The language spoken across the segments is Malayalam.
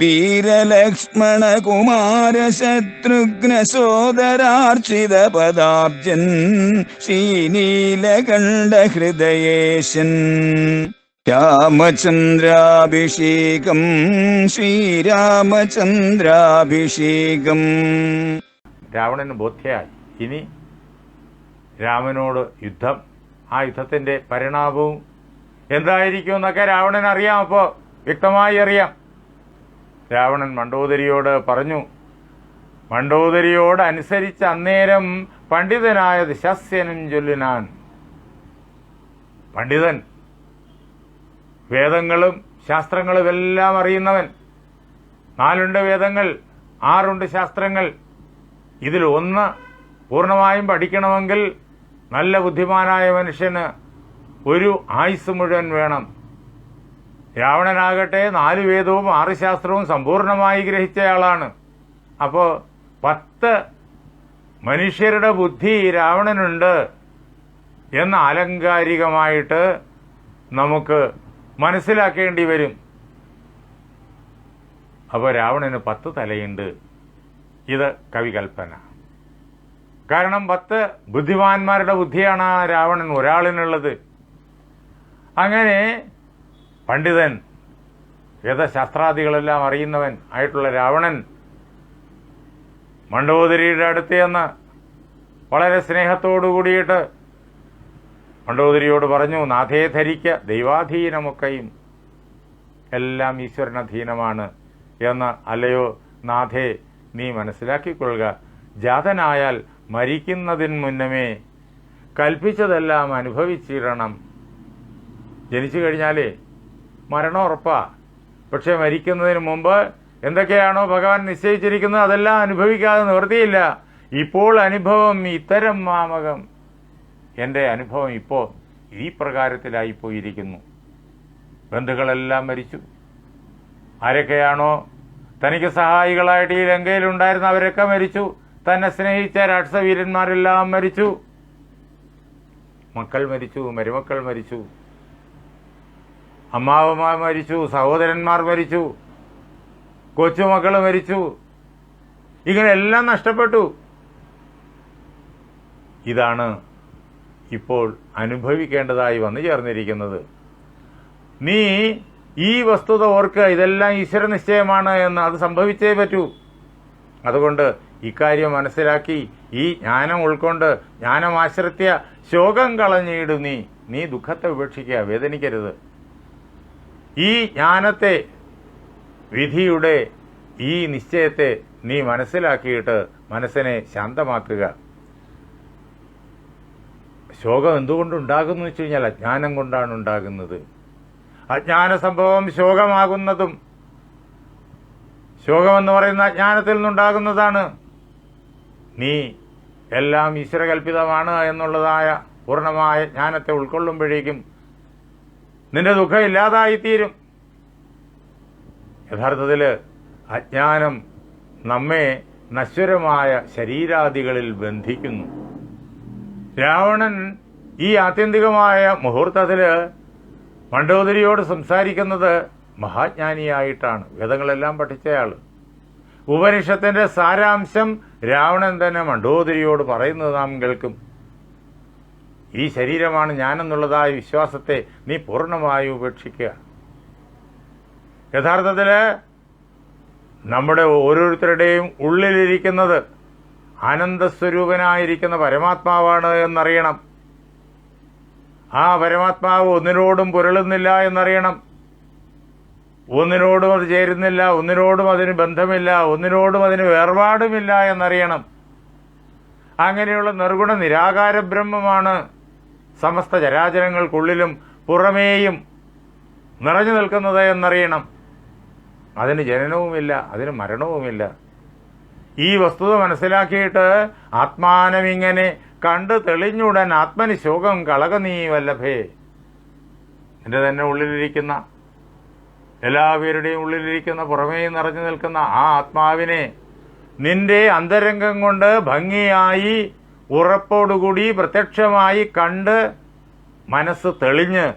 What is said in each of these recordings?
വീരലക്ഷ്മണ കുമാര ശത്രുഘ്ന സോദരാർച്ചിത പദാബ്ജൻ ശ്രീനീലകണ്ഠ ഹൃദയേശൻ രാമചന്ദ്രാഭിഷേകം ശ്രീരാമചന്ദ്രാഭിഷേകം. രാവണന് ബോധ്യമായി ഇനി രാമനോട് യുദ്ധം ആ യുദ്ധത്തിന്റെ പരിണാമവും എന്തായിരിക്കും എന്നൊക്കെ രാവണൻ അറിയാം അപ്പോൾ വ്യക്തമായി അറിയാം. രാവണൻ മണ്ടോദരിയോട് പറഞ്ഞു മണ്ടോദരിയോട് അനുസരിച്ച് അന്നേരം പണ്ഡിതനായ ശസ്യനും ചൊല്ലിനാൻ. പണ്ഡിതൻ വേദങ്ങളും ശാസ്ത്രങ്ങളും എല്ലാം അറിയുന്നവൻ. നാലുണ്ട് വേദങ്ങൾ ആറുണ്ട് ശാസ്ത്രങ്ങൾ. ഇതിൽ ഒന്ന് പൂർണമായും പഠിക്കണമെങ്കിൽ നല്ല ബുദ്ധിമാനായ മനുഷ്യന് ഒരു ആയുസ് മുഴുവൻ വേണം. രാവണനാകട്ടെ നാല് വേദവും ആറ് ശാസ്ത്രവും സമ്പൂർണമായി ഗ്രഹിച്ചയാളാണ്. അപ്പോൾ പത്ത് മനുഷ്യരുടെ ബുദ്ധി രാവണനുണ്ട് എന്ന് ആലങ്കാരികമായിട്ട് നമുക്ക് മനസ്സിലാക്കേണ്ടി വരും. അപ്പോൾ രാവണന് പത്ത് തലയുണ്ട്. ഇത് കവികൽപ്പന. കാരണം പത്ത് ബുദ്ധിമാന്മാരുടെ ബുദ്ധിയാണ് രാവണൻ ഒരാളിനുള്ളത്. അങ്ങനെ പണ്ഡിതൻ വേദശാസ്ത്രാദികളെല്ലാം അറിയുന്നവൻ ആയിട്ടുള്ള രാവണൻ മണ്ഡോദരിയുടെ അടുത്ത് ചെന്ന് വളരെ സ്നേഹത്തോടു കൂടിയിട്ട് മണ്ഡോദരിയോട് പറഞ്ഞു നാഥേ ധരിക്ക ദൈവാധീനമൊക്കെയും എല്ലാം ഈശ്വരനധീനമാണ് എന്ന് അല്ലയോ നാഥേ നീ മനസ്സിലാക്കിക്കൊള്ളുക. ജാതനായാൽ മരിക്കുന്നതിന് മുന്നമേ കൽപ്പിച്ചതെല്ലാം അനുഭവിച്ചിടണം. ജനിച്ചു കഴിഞ്ഞാലേ മരണം ഉറപ്പാ. പക്ഷെ മരിക്കുന്നതിന് മുമ്പ് എന്തൊക്കെയാണോ ഭഗവാൻ നിശ്ചയിച്ചിരിക്കുന്നത് അതെല്ലാം അനുഭവിക്കാതെ നിവൃത്തിയില്ല. ഇപ്പോൾ അനുഭവം ഇത്തരം മാമകം. എന്റെ അനുഭവം ഇപ്പോൾ ഈ പ്രകാരത്തിലായി പോയിരിക്കുന്നു. ബന്ധുക്കളെല്ലാം മരിച്ചു. ആരൊക്കെയാണോ തനിക്ക് സഹായികളായിട്ട് ഈ ലങ്കയിലുണ്ടായിരുന്ന അവരൊക്കെ മരിച്ചു. തന്നെ സ്നേഹിച്ച രാക്ഷസവീരന്മാരെല്ലാം മരിച്ചു. മക്കൾ മരിച്ചു മരുമക്കൾ മരിച്ചു. അമ്മാവന്മാർ മരിച്ചു സഹോദരന്മാർ മരിച്ചു കൊച്ചുമക്കൾ മരിച്ചു. ഇങ്ങനെ എല്ലാം നഷ്ടപ്പെട്ടു. ഇതാണ് ഇപ്പോൾ അനുഭവിക്കേണ്ടതായി വന്നു ചേർന്നിരിക്കുന്നത്. നീ ഈ വസ്തുത ഓർക്കുക ഇതെല്ലാം ഈശ്വര നിശ്ചയമാണ് എന്ന് അത് സംഭവിച്ചേ പറ്റൂ. അതുകൊണ്ട് ഇക്കാര്യം മനസ്സിലാക്കി ഈ ജ്ഞാനം ഉൾക്കൊണ്ട് ജ്ഞാനം ആശ്രത്യ ശോകം കളഞ്ഞിടു നീ. നീ ദുഃഖത്തെ ഉപേക്ഷിക്കുക വേദനിക്കരുത്. ഈ ജ്ഞാനത്തെ വിധിയുടെ ഈ നിശ്ചയത്തെ നീ മനസ്സിലാക്കിയിട്ട് മനസ്സിനെ ശാന്തമാക്കുക. ശോകം എന്തുകൊണ്ടുണ്ടാകുന്നു വെച്ച് കഴിഞ്ഞാൽ അജ്ഞാനം കൊണ്ടാണ് ഉണ്ടാകുന്നത്. അജ്ഞാന സംഭവം ശോകമാകുന്നതും ശോകമെന്ന് പറയുന്ന അജ്ഞാനത്തിൽ നിന്നുണ്ടാകുന്നതാണ്. നീ എല്ലാം ഈശ്വരകൽപിതമാണ് എന്നുള്ളതായ പൂർണമായ ജ്ഞാനത്തെ ഉൾക്കൊള്ളുമ്പോഴേക്കും നിന്റെ ദുഃഖം ഇല്ലാതായിത്തീരും. യഥാർത്ഥത്തിൽ അജ്ഞാനം നമ്മെ നശ്വരമായ ശരീരാദികളിൽ ബന്ധിക്കുന്നു. രാവണൻ ഈ ആത്യന്തികമായ മുഹൂർത്തത്തിൽ മണ്ഡോദരിയോട് സംസാരിക്കുന്നത് മഹാജ്ഞാനിയായിട്ടാണ്. വേദങ്ങളെല്ലാം പഠിച്ചയാൾ ഉപനിഷത്തിന്റെ സാരാംശം രാവണൻ തന്നെ മണ്ഡോദരിയോട് പറയുന്നത് നാം കേൾക്കും. ഈ ശരീരമാണ് ഞാനെന്നുള്ളതായ വിശ്വാസത്തെ നീ പൂർണമായി ഉപേക്ഷിക്കുക. യഥാർത്ഥത്തിൽ നമ്മുടെ ഓരോരുത്തരുടെയും ഉള്ളിലിരിക്കുന്നത് ആനന്ദസ്വരൂപനായിരിക്കുന്ന പരമാത്മാവാണ് എന്നറിയണം. ആ പരമാത്മാവ് ഒന്നിനോടും പുരളുന്നില്ല എന്നറിയണം. ഒന്നിനോടും അത് ചേരുന്നില്ല ഒന്നിനോടും അതിന് ബന്ധമില്ല ഒന്നിനോടും അതിന് വേർപാടുമില്ല എന്നറിയണം. അങ്ങനെയുള്ള നിർഗുണ നിരാകാര ബ്രഹ്മമാണ് സമസ്ത ചരാചരങ്ങൾക്കുള്ളിലും പുറമേയും നിറഞ്ഞു നിൽക്കുന്നത് എന്നറിയണം. അതിന് ജനനവുമില്ല അതിന് മരണവുമില്ല. ഈ വസ്തുത മനസ്സിലാക്കിയിട്ട് ആത്മാനമിങ്ങനെ കണ്ട് തെളിഞ്ഞുടൻ ആത്മനി ശോകം കളക നീ വല്ലഭേ. എന്റെ തന്നെ ഉള്ളിലിരിക്കുന്ന എല്ലാവരുടെയും ഉള്ളിലിരിക്കുന്ന പുറമേ നിറഞ്ഞു നിൽക്കുന്ന ആ ആത്മാവിനെ നിന്റെ അന്തരംഗം കൊണ്ട് ഭംഗിയായി ഉറപ്പോടുകൂടി പ്രത്യക്ഷമായി കണ്ട് മനസ്സ് തെളിഞ്ഞ്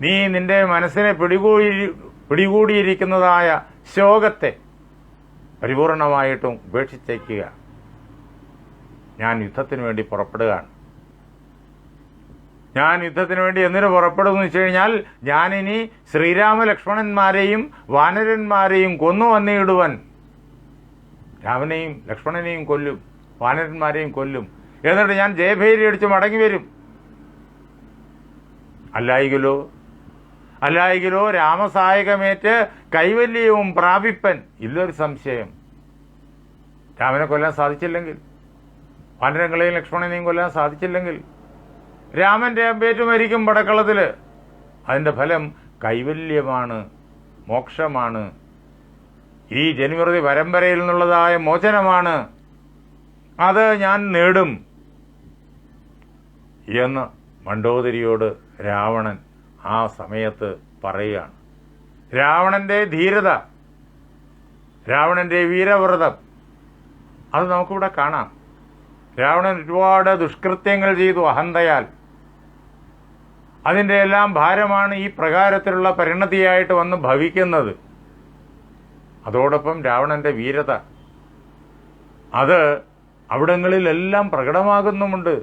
നീ നിന്റെ മനസ്സിനെ പിടികൂടി പിടികൂടിയിരിക്കുന്നതായ ശോകത്തെ പരിപൂർണമായിട്ടും ഉപേക്ഷിച്ചേക്കുക. ഞാൻ യുദ്ധത്തിന് വേണ്ടി പുറപ്പെടുകയാണ്. ഞാൻ യുദ്ധത്തിന് വേണ്ടി എന്തിനു പുറപ്പെടുമെന്ന് വെച്ച് കഴിഞ്ഞാൽ ഞാനിനി ശ്രീരാമലക്ഷ്മണന്മാരെയും വാനരന്മാരെയും കൊന്നു വന്നിടുവൻ. രാമനെയും ലക്ഷ്മണനെയും കൊല്ലും. വാനരന്മാരെയും കൊല്ലും. എന്നിട്ട് ഞാൻ ജയഭേരി അടിച്ച് മടങ്ങി വരും. അല്ലായികലോ? അല്ലായികലോ രാമസായകമേറ്റ് കൈവല്യവും പ്രാപിപ്പൻ. ഇല്ലൊരു സംശയം. രാമനെ കൊല്ലാൻ സാധിച്ചില്ലെങ്കിൽ. വാനരങ്ങളെയും ലക്ഷ്മണനെയും കൊല്ലാൻ സാധിച്ചില്ലെങ്കിൽ. രാമന്റെ അമ്പേറ്റ് പടക്കളത്തിൽ അതിന്റെ ഫലം കൈവല്യമാണ് മോക്ഷമാണ്. ഈ ജന്മൃതി പരമ്പരയിൽ നിന്നുള്ളതായ മോചനമാണ്. അത് ഞാൻ നേടും എന്ന് മണ്ടോദരിയോട് രാവണൻ ആ സമയത്ത് പറയുകയാണ്. രാവണന്റെ ധീരത രാവണന്റെ വീരവ്രതം അത് നമുക്കിവിടെ കാണാം. രാവണൻ ഒരുപാട് ദുഷ്കൃത്യങ്ങൾ ചെയ്തു അഹന്തയാൽ. അതിന്റെ എല്ലാം ഭാരമാണ് ഈ പ്രകാരത്തിലുള്ള പരിണതിയായിട്ട് വന്ന് ഭവിക്കുന്നത്. അതോടൊപ്പം രാവണന്റെ വീരത. അത് അവിടങ്ങളിലെല്ലാം പ്രകടമാകുന്നുമുണ്ട്.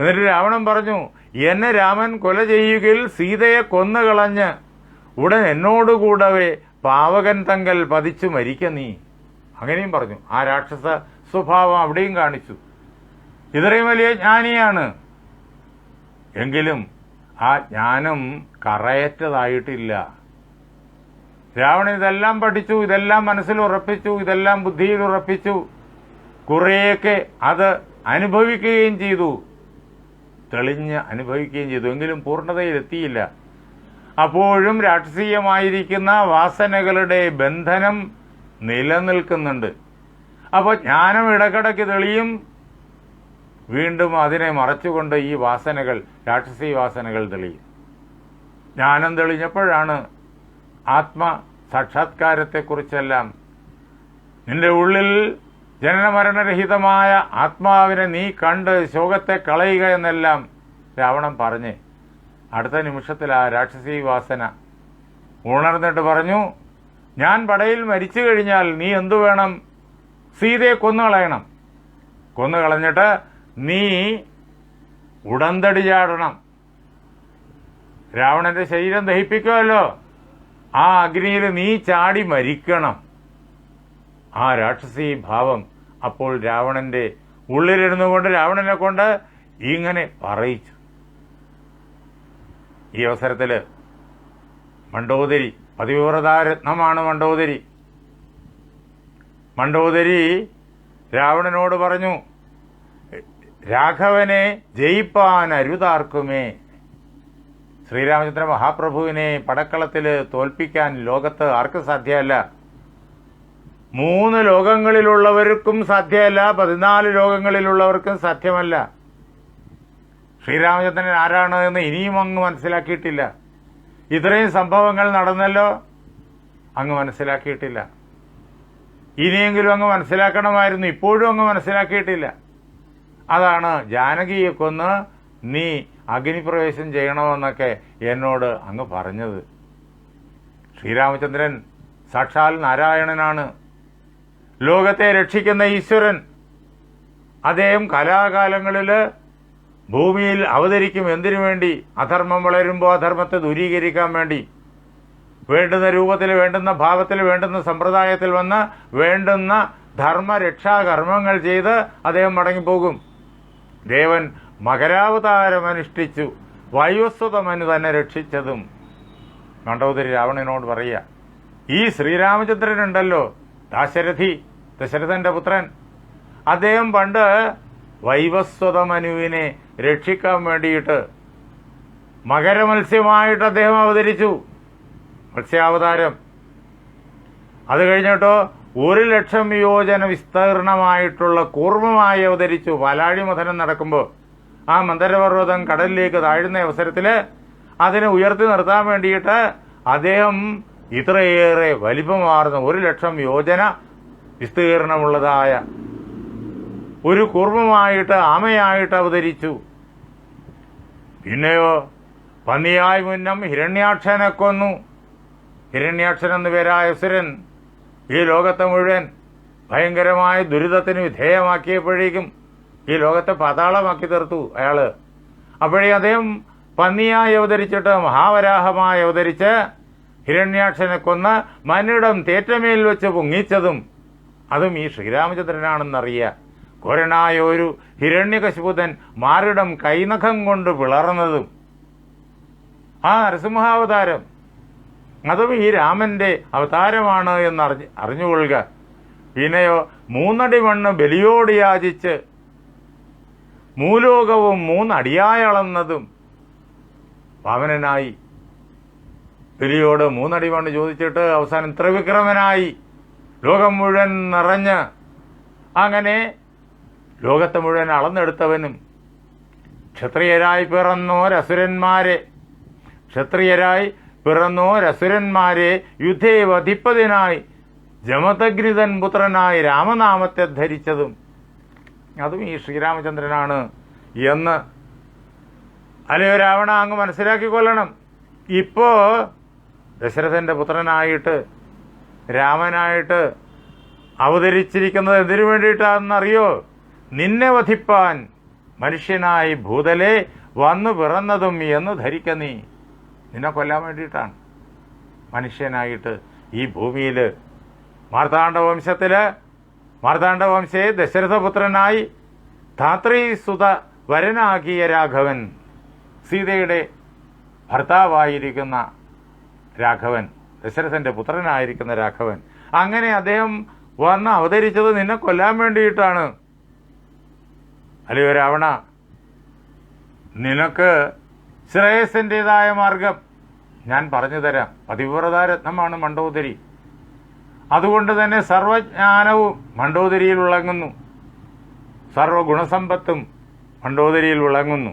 എന്നിട്ട് രാവണൻ പറഞ്ഞു എന്നെ രാമൻ കൊല ചെയ്യുകയിൽ സീതയെ കൊന്നുകളഞ്ഞ് ഉടൻ എന്നോടുകൂടവേ പാവകൻ തങ്കൽ പതിച്ചു മരിക്ക നീ. അങ്ങനെയും പറഞ്ഞു. ആ രാക്ഷസ സ്വഭാവം അവിടെയും കാണിച്ചു. ഇത്രയും വലിയ ജ്ഞാനിയാണ്. എങ്കിലും ആ ജ്ഞാനം കറയറ്റതായിട്ടില്ല. രാവണൻ ഇതെല്ലാം പഠിച്ചു ഇതെല്ലാം മനസ്സിൽ ഉറപ്പിച്ചു ഇതെല്ലാം ബുദ്ധിയിൽ ഉറപ്പിച്ചു. കുറേയൊക്കെ അത് അനുഭവിക്കുകയും ചെയ്തു. തെളിഞ്ഞ് അനുഭവിക്കുകയും ചെയ്തു. എങ്കിലും പൂർണതയിലെത്തിയില്ല. അപ്പോഴും രാഷ്ട്രീയമായിരിക്കുന്ന വാസനകളുടെ ബന്ധനം നിലനിൽക്കുന്നുണ്ട്. അപ്പോൾ ജ്ഞാനം ഇടക്കിടയ്ക്ക് തെളിയും. വീണ്ടും അതിനെ മറച്ചുകൊണ്ട് ഈ വാസനകൾ രാക്ഷസീ വാസനകൾ തെളിയും. ജ്ഞാനം തെളിഞ്ഞപ്പോഴാണ് ആത്മ സാക്ഷാത്കാരത്തെക്കുറിച്ചെല്ലാം നിന്റെ ഉള്ളിൽ ജനനമരണരഹിതമായ ആത്മാവിനെ നീ കണ്ട് ശോകത്തെ കളയുക എന്നെല്ലാം രാവണൻ പറഞ്ഞ്. അടുത്ത നിമിഷത്തിൽ ആ രാക്ഷസി വാസന. ഉണർന്നിട്ട് പറഞ്ഞു ഞാൻ പടയിൽ മരിച്ചു കഴിഞ്ഞാൽ നീ എന്തു വേണം? സീതയെ കൊന്നുകളയണം കൊന്നുകളഞ്ഞിട്ട് നീ ഉടന്തടി ചാടണം. രാവണന്റെ ശരീരം ദഹിപ്പിക്കുമല്ലോ ആ അഗ്നിയിൽ നീ ചാടി മരിക്കണം. ആ രാക്ഷസി ഭാവം അപ്പോൾ രാവണന്റെ ഉള്ളിലിരുന്നു കൊണ്ട് രാവണനെ കൊണ്ട് ഇങ്ങനെ പറയിച്ചു. ഈ അവസരത്തിൽ മണ്ടോദരി പതിവ്രതാരത്നമാണ് മണ്ടോദരി. മണ്ടോദരി രാവണനോട് പറഞ്ഞു രാഘവനെ ജയിപ്പാൻ അരുതാർക്കുമേ ശ്രീരാമചന്ദ്ര മഹാപ്രഭുവിനെ പടക്കളത്തിൽ തോൽപ്പിക്കാൻ ലോകത്ത് ആർക്കും സാധ്യമല്ല മൂന്ന് ലോകങ്ങളിലുള്ളവർക്കും സാധ്യമല്ല പതിനാല് ലോകങ്ങളിലുള്ളവർക്കും സാധ്യമല്ല. ശ്രീരാമചന്ദ്രൻ ആരാണ് എന്ന് ഇനിയും അങ്ങ് മനസ്സിലാക്കിയിട്ടില്ല. ഇത്രയും സംഭവങ്ങൾ നടന്നല്ലോ അങ്ങ് മനസ്സിലാക്കിയിട്ടില്ല. ഇനിയെങ്കിലും അങ്ങ് മനസ്സിലാക്കണമായിരുന്നു ഇപ്പോഴും അങ്ങ് മനസ്സിലാക്കിയിട്ടില്ല. അതാണ് ജാനകിയെ കൊന്ന് നീ അഗ്നിപ്രവേശം ചെയ്യണമെന്നൊക്കെ എന്നോട് അങ്ങ് പറഞ്ഞത്. ശ്രീരാമചന്ദ്രൻ സാക്ഷാൽ നാരായണനാണ്. ലോകത്തെ രക്ഷിക്കുന്ന ഈശ്വരൻ അദ്ദേഹം കലാകാലങ്ങളിൽ ഭൂമിയിൽ അവതരിക്കും എന്തിനു വേണ്ടി? അധർമ്മം വളരുമ്പോൾ അധർമ്മത്തെ ദൂരീകരിക്കാൻ വേണ്ടി. വേണ്ടുന്ന രൂപത്തിൽ വേണ്ടുന്ന ഭാവത്തിൽ വേണ്ടുന്ന സമ്പ്രദായത്തിൽ വന്ന് വേണ്ടുന്ന ധർമ്മരക്ഷാകർമ്മങ്ങൾ ചെയ്ത് അദ്ദേഹം മടങ്ങിപ്പോകും. ദേവൻ മകരാവതാരമനുഷ്ഠിച്ചു വയോസ്വതമനു തന്നെ രക്ഷിച്ചതും. മണ്ഡോദരി രാവണനോട് പറയുക ഈ ശ്രീരാമചന്ദ്രനുണ്ടല്ലോ ദാശരഥി. ദശരഥന്റെ പുത്രൻ. അദ്ദേഹം പണ്ട് വൈവസ്വത മനുവിനെ രക്ഷിക്കാൻ വേണ്ടിയിട്ട് മകരമത്സ്യമായിട്ട് അദ്ദേഹം അവതരിച്ചു. മത്സ്യാവതാരം. അത് കഴിഞ്ഞിട്ടോ ഒരു ലക്ഷം യോജന വിസ്തീർണമായിട്ടുള്ള കൂർമ്മമായി അവതരിച്ചു. പാലാഴി മഥനം നടക്കുമ്പോൾ ആ മന്ദരപർവതം കടലിലേക്ക് താഴുന്ന അവസരത്തിൽ അതിനെ ഉയർത്തി നിർത്താൻ വേണ്ടിയിട്ട് അദ്ദേഹം ഇത്രയേറെ വലിപ്പമാർന്ന ഒരു ലക്ഷം യോജന വിസ്തീർണമുള്ളതായ ഒരു കുർമ്മമായിട്ട് ആമയായിട്ട് അവതരിച്ചു. പിന്നെയോ പന്നിയായി മുന്നം ഹിരണ്യാക്ഷനെ കൊന്നു. ഹിരണ്യാക്ഷൻ എന്നു പേരായ അസുരൻ ഈ ലോകത്തെ മുഴുവൻ ഭയങ്കരമായ ദുരിതത്തിന് വിധേയമാക്കിയപ്പോഴേക്കും ഈ ലോകത്തെ പാതാളമാക്കി തീർത്തു അയാൾ. അപ്പോഴേ അദ്ദേഹം പന്നിയായി അവതരിച്ചിട്ട് മഹാവരാഹമായി അവതരിച്ച് ഹിരണ്യാക്ഷനെ കൊന്ന് മന്നിടം തേറ്റമേൽ വെച്ച് പൊങ്ങിച്ചതും അതും ഈ ശ്രീരാമചന്ദ്രനാണെന്നറിയുക ഘോരനായ ഒരു ഹിരണ്യകശുപുതൻ മാറിടം കൈനഖം കൊണ്ട് പിളർന്നതും. ആ നരസിംഹാവതാരം അതും ഈ രാമന്റെ അവതാരമാണ് എന്ന് അറിഞ്ഞ് അറിഞ്ഞുകൊള്ളുക. പിന്നെയോ മൂന്നടി മണ്ണ് ബലിയോട് യാചിച്ച് മൂലോകവും മൂന്നടിയായി അളന്നതും. പാവനനായി ബലിയോട് മൂന്നടി മണ്ണ് ചോദിച്ചിട്ട് അവസാനം ത്രിവിക്രമനായി. ലോകം മുഴുവൻ നിറഞ്ഞ് അങ്ങനെ ലോകത്തെ മുഴുവൻ അളന്നെടുത്തവനും ക്ഷത്രിയരായി പിറന്നോരസുരന്മാരെ ക്ഷത്രിയരായി പിറന്നോരസുരന്മാരെ യുദ്ധേ വധിപ്പതിനായി ജമതഗ്നിതൻ പുത്രനായി രാമനാമത്തെ ധരിച്ചതും. അതും ഈ ശ്രീരാമചന്ദ്രനാണ് എന്ന് അല്ലയോ രാവണ അങ്ങ് മനസ്സിലാക്കിക്കൊള്ളണം ഇപ്പോൾ ദശരഥന്റെ പുത്രനായിട്ട് രാമനായിട്ട് അവതരിച്ചിരിക്കുന്നത് എന്തിനു വേണ്ടിയിട്ടാണെന്നറിയോ? നിന്നെ വധിപ്പാൻ മനുഷ്യനായി ഭൂതലെ വന്നു പിറന്നതും എന്ന് ധരിക്ക നീ. നിന്നെ കൊല്ലാൻ വേണ്ടിയിട്ടാണ് മനുഷ്യനായിട്ട് ഈ ഭൂമിയിൽ മാർത്താണ്ഡ വംശത്തിൽ മാർത്താണ്ഡ വംശയെ ദശരഥപുത്രനായി ധാത്രീസുത വരനാകിയ രാഘവൻ സീതയുടെ ഭർത്താവായിരിക്കുന്ന രാഘവൻ. ദശരഥന്റെ പുത്രനായിരിക്കുന്ന രാഘവൻ. അങ്ങനെ അദ്ദേഹം വന്ന് അവതരിച്ചത് നിന്നെ കൊല്ലാൻ വേണ്ടിയിട്ടാണ്. അല്ലയോ രാവണ നിനക്ക് ശ്രേയസിന്റെതായ മാർഗം. ഞാൻ പറഞ്ഞു തരാം. പതിവ്രതാരത്നമാണ് മണ്ഡോദരി അതുകൊണ്ട് തന്നെ സർവജ്ഞാനവും മണ്ഡോദരിയിൽ വിളങ്ങുന്നു. സർവഗുണസമ്പത്തും മണ്ഡോദരിയിൽ വിളങ്ങുന്നു.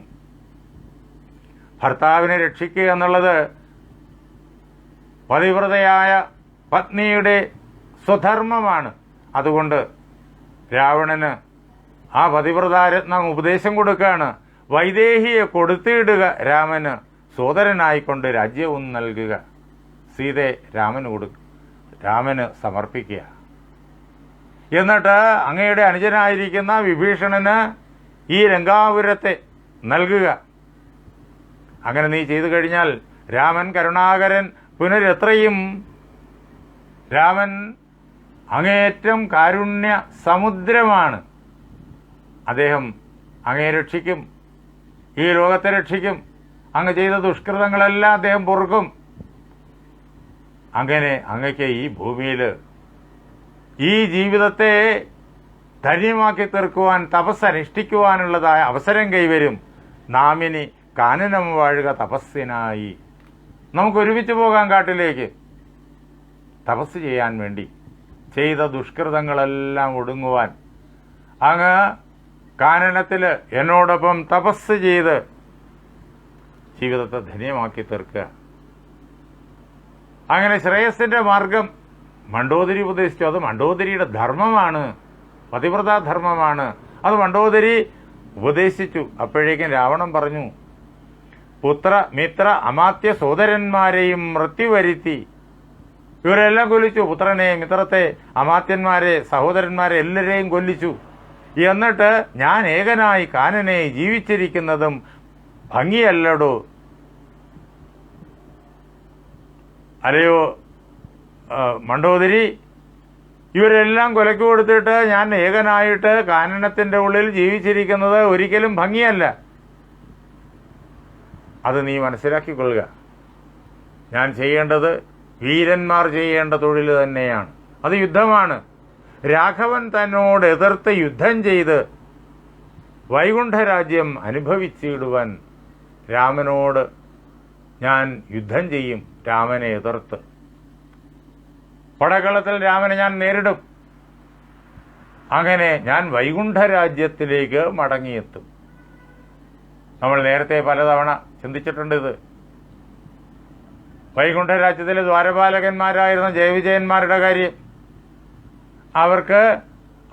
ഭർത്താവിനെ രക്ഷിക്കുക എന്നുള്ളത് പതിവ്രതയായ പത്നിയുടെ സ്വധർമ്മമാണ്. അതുകൊണ്ട് രാവണന് ആ പതിവ്രതാരത്നം ഉപദേശം കൊടുക്കുകയാണ്. വൈദേഹിയെ കൊടുത്തിടുക രാമന് സോദരനായിക്കൊണ്ട് രാജ്യവും നൽകുക. സീതയെ രാമന് കൊടു രാമന് സമർപ്പിക്കുക. എന്നിട്ട് അങ്ങയുടെ അനുജനായിരിക്കുന്ന വിഭീഷണന് ഈ രംഗാപുരത്തെ നൽകുക. അങ്ങനെ നീ ചെയ്തു കഴിഞ്ഞാൽ രാമൻ കരുണാകരൻ പുനരെത്രയും രാമൻ അങ്ങേയറ്റം കാരുണ്യ സമുദ്രമാണ്. അദ്ദേഹം അങ്ങയെ രക്ഷിക്കും ഈ ലോകത്തെ രക്ഷിക്കും. അങ്ങ് ചെയ്ത ദുഷ്കൃതങ്ങളെല്ലാം അദ്ദേഹം പൊറുക്കും. അങ്ങനെ അങ്ങയ്ക്ക് ഈ ഭൂമിയിൽ ഈ ജീവിതത്തെ ധന്യമാക്കി തീർക്കുവാൻ തപസ് അനുഷ്ഠിക്കുവാനുള്ളതായ അവസരം കൈവരും. നാമിനി കാനനം വാഴുക തപസ്സിനായി. നമുക്ക് ഒരുമിച്ച് പോകാം കാട്ടിലേക്ക്. തപസ് ചെയ്യാൻ വേണ്ടി ചെയ്ത ദുഷ്കൃതങ്ങളെല്ലാം ഒടുങ്ങുവാൻ. അങ്ങ് കാനനത്തിൽ എന്നോടൊപ്പം തപസ് ചെയ്ത് ജീവിതത്തെ ധന്യമാക്കി തീർക്കുക. അങ്ങനെ ശ്രേയസിന്റെ മാർഗം മണ്ഡോദരി ഉപദേശിച്ചു. അത് മണ്ഡോദരിയുടെ ധർമ്മമാണ്. പതിവ്രതാ ധർമ്മമാണ്. അത് മണ്ഡോദരി ഉപദേശിച്ചു. അപ്പോഴേക്കും രാവണൻ പറഞ്ഞു പുത്ര മിത്ര അമാത്യ സോദരന്മാരെയും മൃത്യു വരുത്തി ഇവരെല്ലാം കൊല്ലിച്ചു. പുത്രനെ മിത്രത്തെ അമാത്യന്മാരെ സഹോദരന്മാരെ എല്ലാവരെയും കൊല്ലിച്ചു. എന്നിട്ട് ഞാൻ ഏകനായി കാനനെ ജീവിച്ചിരിക്കുന്നതും ഭംഗിയല്ലടോ? അല്ലയോ മണ്ടോദരി ഇവരെല്ലാം കൊലക്ക് കൊടുത്തിട്ട് ഞാൻ ഏകനായിട്ട് കാനനത്തിന്റെ ഉള്ളിൽ ജീവിച്ചിരിക്കുന്നത് ഒരിക്കലും ഭംഗിയല്ല. അത് നീ മനസ്സിലാക്കിക്കൊള്ളുക. ഞാൻ ചെയ്യേണ്ടത് വീരന്മാർ ചെയ്യേണ്ട തൊഴിൽ തന്നെയാണ്. അത് യുദ്ധമാണ്. രാഘവൻ തന്നോട് എതിർത്ത് യുദ്ധം ചെയ്ത് വൈകുണ്ഠരാജ്യം അനുഭവിച്ചിടുവാൻ രാമനോട് ഞാൻ യുദ്ധം ചെയ്യും രാമനെ എതിർത്ത്. പടകളത്തിൽ രാമനെ ഞാൻ നേരിടും. അങ്ങനെ ഞാൻ വൈകുണ്ഠരാജ്യത്തിലേക്ക് മടങ്ങിയെത്തും. നമ്മൾ നേരത്തെ പലതവണ ചിന്തിച്ചിട്ടുണ്ട് ഇത് വൈകുണ്ഠ രാജ്യത്തിലെ ദ്വാരപാലകന്മാരായിരുന്ന ജയവിജയന്മാരുടെ കാര്യം അവർക്ക്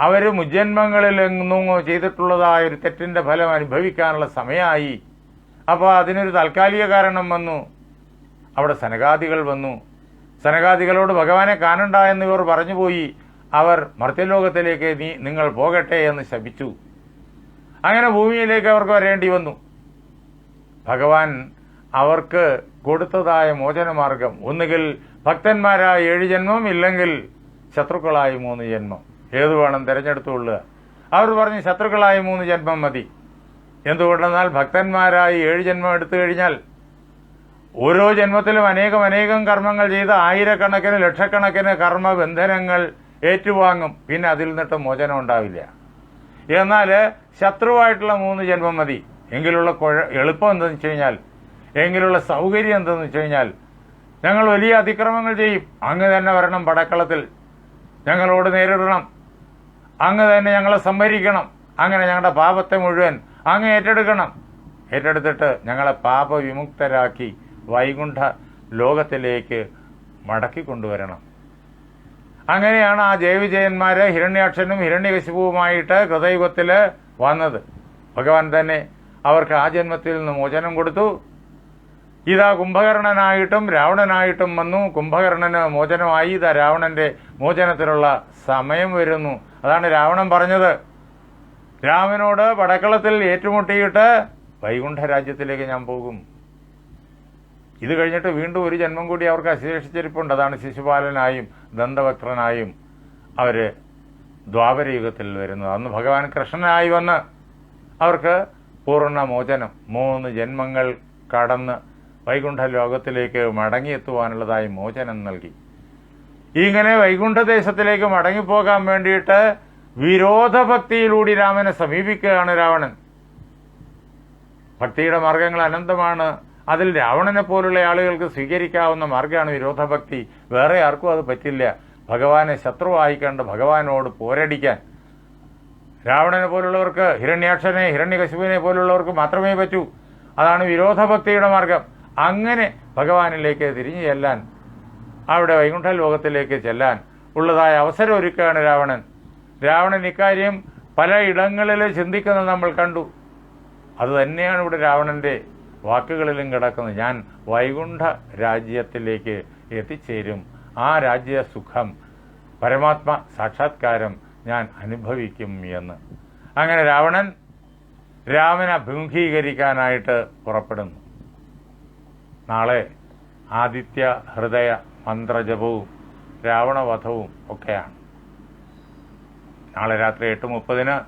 അവർ മുജ്ജന്മങ്ങളിൽ എങ്ങും ചെയ്തിട്ടുള്ളതായ ഒരു തെറ്റിന്റെ ഫലം അനുഭവിക്കാനുള്ള സമയമായി. അപ്പോൾ അതിനൊരു താൽക്കാലിക കാരണം വന്നു. അവിടെ സനകാദികൾ വന്നു. സനകാദികളോട് ഭഗവാനെ കാണണ്ട എന്ന് ഇവർ പറഞ്ഞുപോയി. അവർ മർത്യലോകത്തിലേക്ക് നീ നിങ്ങൾ പോകട്ടെ എന്ന് ശപിച്ചു. അങ്ങനെ ഭൂമിയിലേക്ക് അവർക്ക് വരേണ്ടി വന്നു. ഭഗവാൻ അവർക്ക് കൊടുത്തതായ മോചനമാർഗം. ഒന്നുകിൽ ഭക്തന്മാരായ ഏഴ് ജന്മം ഇല്ലെങ്കിൽ ശത്രുക്കളായി മൂന്ന് ജന്മം. ഏതു വേണം തിരഞ്ഞെടുത്തുകൊള്ളുക. അവർ പറഞ്ഞ് ശത്രുക്കളായി മൂന്ന് ജന്മം മതി. എന്തുകൊണ്ടെന്നാൽ ഭക്തന്മാരായി ഏഴ് ജന്മം എടുത്തു കഴിഞ്ഞാൽ ഓരോ ജന്മത്തിലും അനേകം അനേകം കർമ്മങ്ങൾ ചെയ്ത് ആയിരക്കണക്കിന് ലക്ഷക്കണക്കിന് കർമ്മബന്ധനങ്ങൾ ഏറ്റുവാങ്ങും. പിന്നെ അതിൽ നിന്നിട്ട് മോചനം ഉണ്ടാവില്ല. എന്നാൽ ശത്രുവായിട്ടുള്ള മൂന്ന് ജന്മം മതി. എങ്കിലുള്ള കുഴ എളുപ്പം എന്തെന്ന് വെച്ച് കഴിഞ്ഞാൽ എങ്കിലുള്ള സൗകര്യം എന്തെന്ന് വെച്ച് കഴിഞ്ഞാൽ ഞങ്ങൾ വലിയ അതിക്രമങ്ങൾ ചെയ്യും. അങ്ങ് തന്നെ വരണം പടക്കളത്തിൽ. ഞങ്ങളോട് നേരിടണം. അങ്ങ് തന്നെ ഞങ്ങളെ സംഭരിക്കണം അങ്ങനെ ഞങ്ങളുടെ പാപത്തെ മുഴുവൻ അങ്ങ് ഏറ്റെടുക്കണം. ഏറ്റെടുത്തിട്ട് ഞങ്ങളെ പാപവിമുക്തരാക്കി വൈകുണ്ഠ ലോകത്തിലേക്ക് മടക്കി കൊണ്ടുവരണം. അങ്ങനെയാണ് ആ ജയവിജയന്മാര് ഹിരണ്യാക്ഷനും ഹിരണ്യകശിപുവുമായിട്ട് കൃതയുഗത്തിൽ വന്നത്. ഭഗവാൻ തന്നെ അവർക്ക് ആ ജന്മത്തിൽ നിന്ന് മോചനം കൊടുത്തു. ഇതാ കുംഭകർണനായിട്ടും രാവണനായിട്ടും വന്നു. കുംഭകർണന് മോചനമായി. ഇതാ രാവണന്റെ മോചനത്തിനുള്ള സമയം വരുന്നു. അതാണ് രാവണൻ പറഞ്ഞത്. രാമനോട് പടക്കളത്തിൽ ഏറ്റുമുട്ടിയിട്ട് വൈകുണ്ഠ രാജ്യത്തിലേക്ക് ഞാൻ പോകും. ഇത് കഴിഞ്ഞിട്ട് വീണ്ടും ഒരു ജന്മം കൂടി അവർക്ക് അശേഷിച്ചിരിപ്പുണ്ട്. അതാണ് ശിശുപാലനായും ദന്തവക്രനായും അവർ ദ്വാപരയുഗത്തിൽ വരുന്നത്. അന്ന് ഭഗവാൻ കൃഷ്ണനായി വന്ന് അവർക്ക് പൂർണ മോചനം. മൂന്ന് ജന്മങ്ങൾ കടന്ന് വൈകുണ്ഠ ലോകത്തിലേക്ക് മടങ്ങിയെത്തുവാനുള്ളതായി മോചനം നൽകി. ഇങ്ങനെ വൈകുണ്ഠദേശത്തിലേക്ക് മടങ്ങിപ്പോകാൻ വേണ്ടിയിട്ട് വിരോധഭക്തിയിലൂടെ രാമനെ സമീപിക്കുകയാണ് രാവണൻ. ഭക്തിയുടെ മാർഗങ്ങൾ അനന്തമാണ്. അതിൽ രാവണനെ പോലുള്ള ആളുകൾക്ക് സ്വീകരിക്കാവുന്ന മാർഗമാണ് വിരോധഭക്തി. വേറെ ആർക്കും അത് പറ്റില്ല. ഭഗവാനെ ശത്രുവായി കണ്ട് ഭഗവാനോട് പോരടിക്കാൻ. രാവണനെ പോലുള്ളവർക്ക് ഹിരണ്യാക്ഷനെ ഹിരണ്യകശുവിനെ പോലുള്ളവർക്ക് മാത്രമേ പറ്റൂ. അതാണ് വിരോധഭക്തിയുടെ മാർഗം. അങ്ങനെ ഭഗവാനിലേക്ക് തിരിഞ്ഞു ചെല്ലാൻ അവിടെ വൈകുണ്ഠ ലോകത്തിലേക്ക് ചെല്ലാൻ ഉള്ളതായ അവസരം ഒരുക്കുകയാണ് രാവണൻ. രാവണൻ ഇക്കാര്യം പല ഇടങ്ങളിൽ ചിന്തിക്കുന്നത് നമ്മൾ കണ്ടു. അത് തന്നെയാണ് ഇവിടെ രാവണന്റെ വാക്കുകളിലും കിടക്കുന്നത്. ഞാൻ വൈകുണ്ഠ രാജ്യത്തിലേക്ക് എത്തിച്ചേരും. ആ രാജ്യ സുഖം പരമാത്മ സാക്ഷാത്കാരം ഞാൻ അനുഭവിക്കും എന്ന്. അങ്ങനെ രാവണൻ രാമനെ അഭിമുഖീകരിക്കാനായിട്ട് പുറപ്പെടുന്നു. നാളെ ആദിത്യ ഹൃദയ മന്ത്രജപവും രാവണവധവും ഒക്കെയാണ്. നാളെ രാത്രി എട്ട് മുപ്പതിന്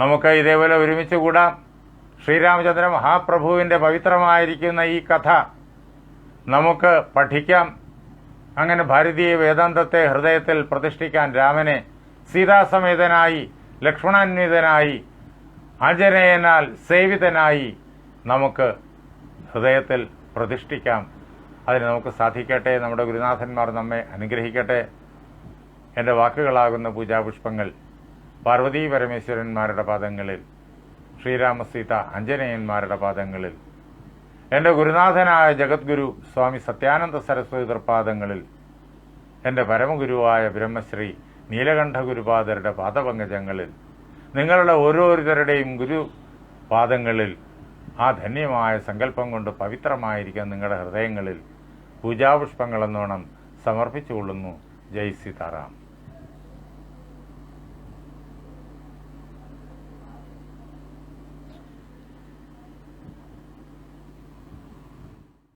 നമുക്ക് ഇതേപോലെ ഒരുമിച്ച് കൂടാം. ശ്രീരാമചന്ദ്ര മഹാപ്രഭുവിന്റെ പവിത്രമായിരിക്കുന്ന ഈ കഥ നമുക്ക് പഠിക്കാം. അങ്ങനെ ഭാരതീയ വേദാന്തത്തെ ഹൃദയത്തിൽ പ്രതിഷ്ഠിക്കാൻ രാമനെ സീതാസമേതനായി ലക്ഷ്മണാന്വിതനായി ആഞ്ജനേയനാൽ സേവിതനായി നമുക്ക് ഹൃദയത്തിൽ പ്രതിഷ്ഠിക്കാം. അതിന് നമുക്ക് സാധിക്കട്ടെ. നമ്മുടെ ഗുരുനാഥന്മാർ നമ്മെ അനുഗ്രഹിക്കട്ടെ. എന്റെ വാക്കുകളാകുന്ന പൂജാപുഷ്പങ്ങൾ പാർവതീ പരമേശ്വരന്മാരുടെ പാദങ്ങളിൽ ശ്രീരാമസീത അഞ്ജനേയന്മാരുടെ പാദങ്ങളിൽ എന്റെ ഗുരുനാഥനായ ജഗദ്ഗുരു സ്വാമി സത്യാനന്ദ സരസ്വതി തൃപ്പാദങ്ങളിൽ എന്റെ പരമഗുരുവായ ബ്രഹ്മശ്രീ നീലകണ്ഠ ഗുരുപാദരുടെ പാദപങ്കജങ്ങളിൽ നിങ്ങളുടെ ഓരോരുത്തരുടെയും ഗുരുപാദങ്ങളിൽ ആ ധന്യമായ സങ്കല്പം കൊണ്ട് പവിത്രമായിരിക്കാൻ നിങ്ങളുടെ ഹൃദയങ്ങളിൽ പൂജാപുഷ്പങ്ങളെന്നോണം സമർപ്പിച്ചുകൊള്ളുന്നു. ജയ് സീതാറാം.